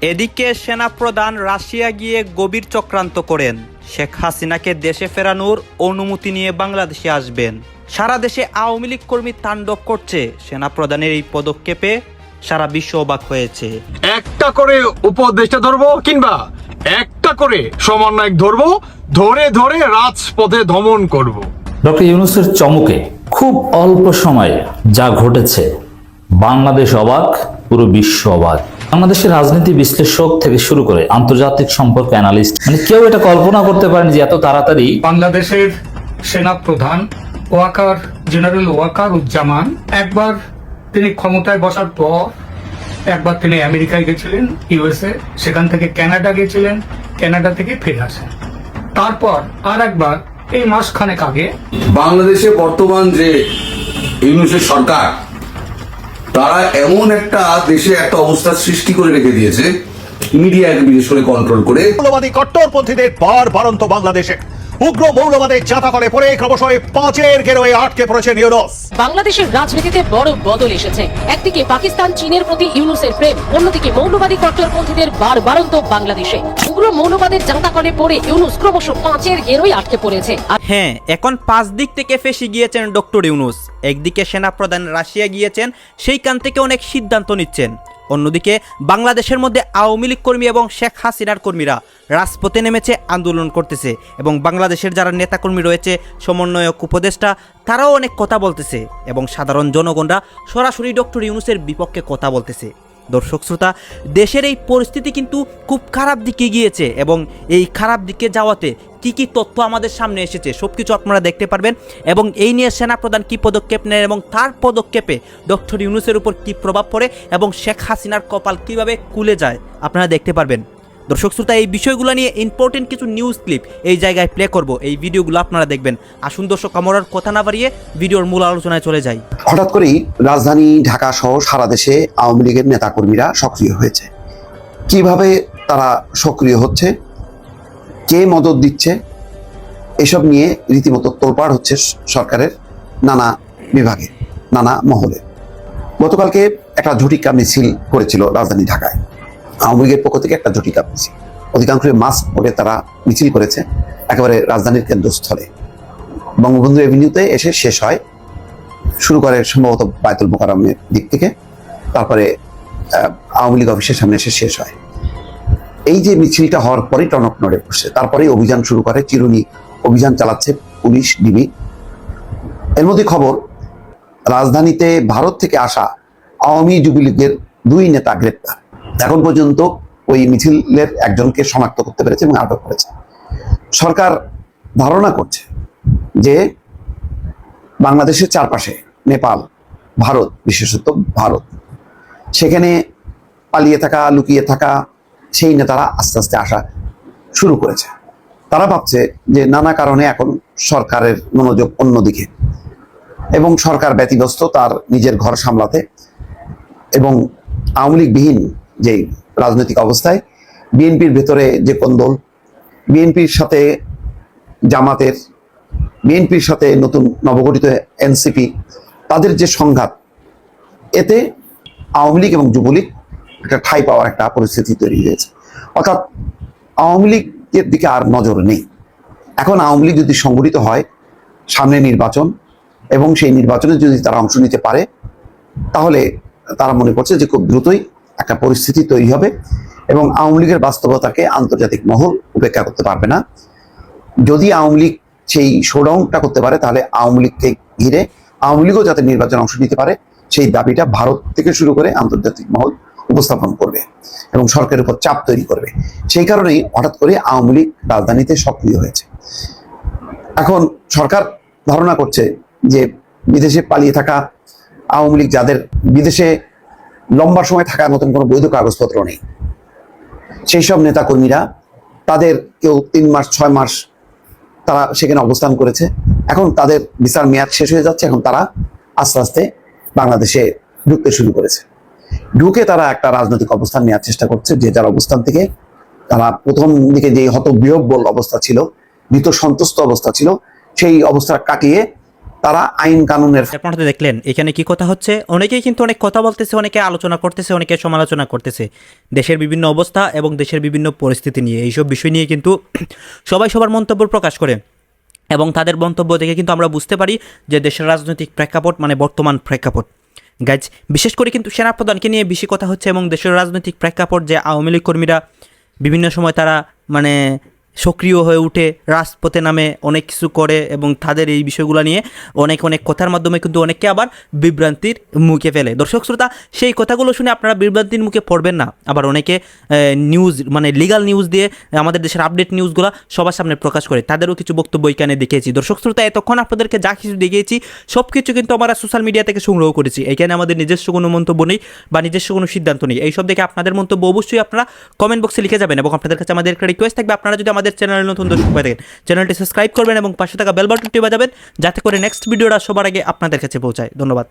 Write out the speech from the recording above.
এদিকে সেনাপ্রধান রাশিয়া গিয়ে গভীর চক্রান্ত করেন। শেখ হাসিনাকে দেশে ফেরানোর অনুমতি নিয়ে বাংলাদেশে আসবেন। সারা দেশে আওয়ামী লীগ কর্মী তাণ্ডব করছে। সেনাপ্রধানের এই পদক্ষেপে সারা বিশ্ব অবাক হয়েছে। একটা করে উপদেষ্টা ধরবো কিংবা একটা করে সমন্বয়ক ধরবো ধরে ধরে রাজপথে দমন করব। ডক্টর ইউনুসের চমকে খুব অল্প সময়ে যা ঘটেছে বাংলাদেশ অবাক পুরো বিশ্ব অবাক। বাংলাদেশের রাজনীতি বিশ্লেষক থেকে শুরু করে আন্তর্জাতিক সম্পর্ক অ্যানালিস্ট মানে কেউ এটা কল্পনা করতে পারেন যে এত তাড়াতাড়ি বাংলাদেশের সেনা প্রধান ওয়াকার জেনারেল ওয়াকার উজ্জামান একবার তিনি ক্ষমতায় বসার পর একবার তিনি আমেরিকায় গেছিলেন ইউএসএ সেখান থেকে কানাডা গেছিলেন কানাডা থেকে ফিরে আসেন। তারপর আর একবার এই মাসখানেক আগে বাংলাদেশে বর্তমান যে ইউনুসের সরকার তারা এমন একটা দেশে একটা অবস্থা সৃষ্টি করে রেখে দিয়েছে মিডিয়াকে বিশেষ করে কন্ট্রোল করে। কট্টরপন্থীদের পর বারন্ত বাংলাদেশে। উগ্র মৌলবাদের চাতাকলে পড়ে ক্রমশই পাঁচের গেরোয়ে আটকে পড়েছেন ইউনুস বাংলাদেশের রাজনীতিতে বড় বদল এসেছে। একদিকে পাকিস্তান চীনের প্রতি ইউনুসের প্রেম অন্যদিকে মৌলবাদী কট্টরপন্থীদের বার বারন্ত বাংলাদেশে। উগ্র মৌলবাদের জাঁতাকলে পড়ে ইউনুস ক্রমশ পাঁচের গেরোই আটকে পড়েছে। আর হ্যাঁ এখন পাঁচ দিক থেকে ফেসে গিয়েছেন ডক্টর ইউনুস। একদিকে সেনাপ্রধান রাশিয়া গিয়েছেন সেইখান থেকে অনেক সিদ্ধান্ত নিচ্ছেন। অন্যদিকে বাংলাদেশের মধ্যে আওয়ামী লীগ কর্মী এবং শেখ হাসিনার কর্মীরা রাজপথে নেমেছে, আন্দোলন করতেছে এবং বাংলাদেশের যারা নেতাকর্মী রয়েছে, সমন্বয়ক উপদেষ্টা, তারাও অনেক কথা বলতেছে এবং সাধারণ জনগণরা সরাসরি ডক্টর ইউনুসের বিপক্ষে কথা বলতেছে। দর্শক শ্রোতা, দেশের এই পরিস্থিতি কিন্তু খুব খারাপ দিকে গিয়েছে এবং এই খারাপ দিকে যাওয়াতে কি কি তথ্য আমাদের সামনে এসেছে সব কিছু আপনারা দেখতে পারবেন এবং এই নিয়ে সেনাপ্রধান কি পদক্ষেপ নেন এবং তার পদক্ষেপে ডক্টর ইউনুসের উপর কি প্রভাব পড়ে এবং শেখ হাসিনার কপাল কীভাবে কুলে যায় আপনারা দেখতে পারবেন। দর্শক শ্রোতা, এই বিষয়গুলো নিয়ে ইম্পর্টেন্ট কিছু নিউজ ক্লিপ এই জায়গায় প্লে করব। এই ভিডিওগুলো আপনারা দেখবেন। আসুন দর্শক আমরার কথা না বাড়িয়ে ভিডিওর মূল আলোচনায় চলে যাই। হঠাৎ করেই রাজধানী, ঢাকা সহ সারা দেশে আওয়ামী লীগের নেতাকর্মীরা সক্রিয় হয়েছে। কীভাবে তারা সক্রিয় হচ্ছে? কে মদত দিচ্ছে? এসব নিয়ে রীতিমতো তোলপাড় হচ্ছে সরকারের নানা বিভাগে, নানা মহলে। গতকালকে একটা ঝটিকা মিছিল করেছিল রাজধানী ঢাকায়। আওয়ামী লীগের পক্ষ থেকে একটা ঝটিকা মিছিল অধিকাংশ মাস্ক পরে তারা মিছিল করেছে, একেবারে রাজধানীর কেন্দ্রস্থলে। বঙ্গবন্ধু এভিনিউতে এসে শেষ হয়। শুরু করে সম্ভবত বায়তুল মোকারমের দিক থেকে। তারপরে আওয়ামী লীগ অফিসের সামনে এসে শেষ হয়। এই যে মিছিলটা হওয়ার পরেই টনক নড়ে বসছে তারপরেই অভিযান শুরু করে, চিরুনি অভিযান চালাচ্ছে পুলিশ, ডিবি। এর মধ্যে খবর, রাজধানীতে ভারত থেকে আসা আওয়ামী যুবলীগের দুই নেতা গ্রেপ্তার। এখন পর্যন্ত ওই মিছিলের একজনকে শনাক্ত করতে পেরেছে এবং আটক করেছে। সরকার ধারণা করছে যে বাংলাদেশের চারপাশে নেপাল, ভারত, বিশেষত ভারত, সেখানে পালিয়ে থাকা, লুকিয়ে থাকা সেই নেতারা আস্তে আস্তে আসা শুরু করেছে। তারা ভাবছে যে নানা কারণে এখন সরকারের মনোযোগ অন্যদিকে এবং সরকার ব্যতিব্যস্ত তার নিজের ঘর সামলাতে এবং আওয়ামী লীগবিহীন যে রাজনৈতিক অবস্থায়, বিএনপির ভেতরে যে কোন্দল বিএনপির সাথে জামাতের, বিএনপির সাথে নতুন নবগঠিত এনসিপি, তাদের যে সংঘাত, এতে আওয়ামী লীগ এবং যুবলীগ একটা ঠাঁই পাওয়ার একটা পরিস্থিতি তৈরি হয়েছে। অর্থাৎ আওয়ামী লীগের দিকে আর নজর নেই। এখন আওয়ামী লীগ যদি সংগঠিত হয়, সামনে নির্বাচন, এবং সেই নির্বাচনে যদি তারা অংশ নিতে পারে, তাহলে তারা মনে করছে যে খুব দ্রুতই একটা পরিস্থিতি তৈরি হবে এবং আওয়ামী লীগের বাস্তবতাকে আন্তর্জাতিক মহল উপেক্ষা করতে পারবে না। যদি আওয়ামী লীগ সেই শোডাউনটা করতে পারে, তাহলে আওয়ামী লীগকে ঘিরে আওয়ামী লীগও যাতে নির্বাচনে অংশ নিতে পারে, সেই দাবিটা ভারত থেকে শুরু করে আন্তর্জাতিক মহল উপস্থাপন করবে এবং সরকারের উপর চাপ তৈরি করবে। সেই কারণেই হঠাৎ করে আওয়ামী লীগ রাজধানীতে সক্রিয় হয়েছে। এখন সরকার ধারণা করছে যে বিদেশে পালিয়ে থাকা আওয়ামী লীগ যাদের বিদেশে লম্বা সময় থাকার মতন কোনো বৈধ কাগজপত্র নেই। সেই সব নেতাকর্মীরা, তাদের কেউ তিন মাস, ছয় মাস তারা সেখানে অবস্থান করেছে। এখন তাদের বিচার মেয়াদ শেষ হয়ে যাচ্ছে, এখন তারা আস্তে আস্তে বাংলাদেশে ঢুকতে শুরু করেছে। ঢুকে তারা একটা রাজনৈতিক অবস্থান নেওয়ার চেষ্টা করছে, যে যার অবস্থান থেকে তারা প্রথম দিকে যে হতবিহব্বল অবস্থা ছিল, ভীত সন্তুষ্ট অবস্থা ছিল, সেই অবস্থা কাটিয়ে তারা আইন কানুনের আপনারা দেখলেন, এখানে কি কথা হচ্ছে? অনেকেই কিন্তু অনেক কথা বলতেছে, অনেকে আলোচনা করতেছে, অনেকে সমালোচনা করতেছে। দেশের বিভিন্ন অবস্থা এবং দেশের বিভিন্ন পরিস্থিতি নিয়ে। এইসব বিষয় নিয়ে কিন্তু সবাই সবার মন্তব্য প্রকাশ করে। এবং তাদের মন্তব্য দেখে কিন্তু আমরা বুঝতে পারি যে দেশের রাজনৈতিক প্রেক্ষাপট মানে বর্তমান প্রেক্ষাপট। গাইজ বিশেষ করে কিন্তু সেনাপ্রধানকে নিয়ে বেশি কথা হচ্ছে এবং দেশের রাজনৈতিক প্রেক্ষাপট যে আওয়ামী লীগ কর্মীরা বিভিন্ন সময় তারা মানে সক্রিয় হয়ে উঠে রাজপথে নামে অনেক কিছু করে এবং তাদের এই বিষয়গুলো নিয়ে অনেক অনেক কথার মাধ্যমে কিন্তু অনেককে আবার বিভ্রান্তির মুখে ফেলে। দর্শক, শ্রোতা, সেই কথাগুলো শুনে আপনারা বিভ্রান্তির মুখে পড়বেন না। আবার অনেকে নিউজ মানে লিগাল নিউজ দিয়ে আমাদের দেশের আপডেট নিউজগুলো সবার সামনে প্রকাশ করে। তাদেরও কিছু বক্তব্য এখানে দেখিয়েছি। দর্শক, শ্রোতা, এতক্ষণ আপনাদেরকে যা কিছু দেখিয়েছি সব কিছু কিন্তু আমরা সোশ্যাল মিডিয়া থেকে সংগ্রহ করেছি। এখানে আমাদের নিজস্ব কোনো মন্তব্য নেই বা নিজস্ব কোনো সিদ্ধান্ত নেই। এইসব দেখে আপনাদের মন্তব্য অবশ্যই আপনারা কমেন্ট বক্সে লিখে যাবেন এবং আপনাদের কাছে আমাদের একটা রিকোয়েস্ট থাকবে। আপনারা যদি আমাদের চ্যানেলে নতুন দর্শক হয়ে থাকেন, চ্যানেলটি সাবস্ক্রাইব করবেন এবং পাশে থাকা বেল বাটনটি বাজাবেন, যাতে করে নেক্সট ভিডিওটা সবার আগে আপনাদের কাছে পৌঁছায়। ধন্যবাদ।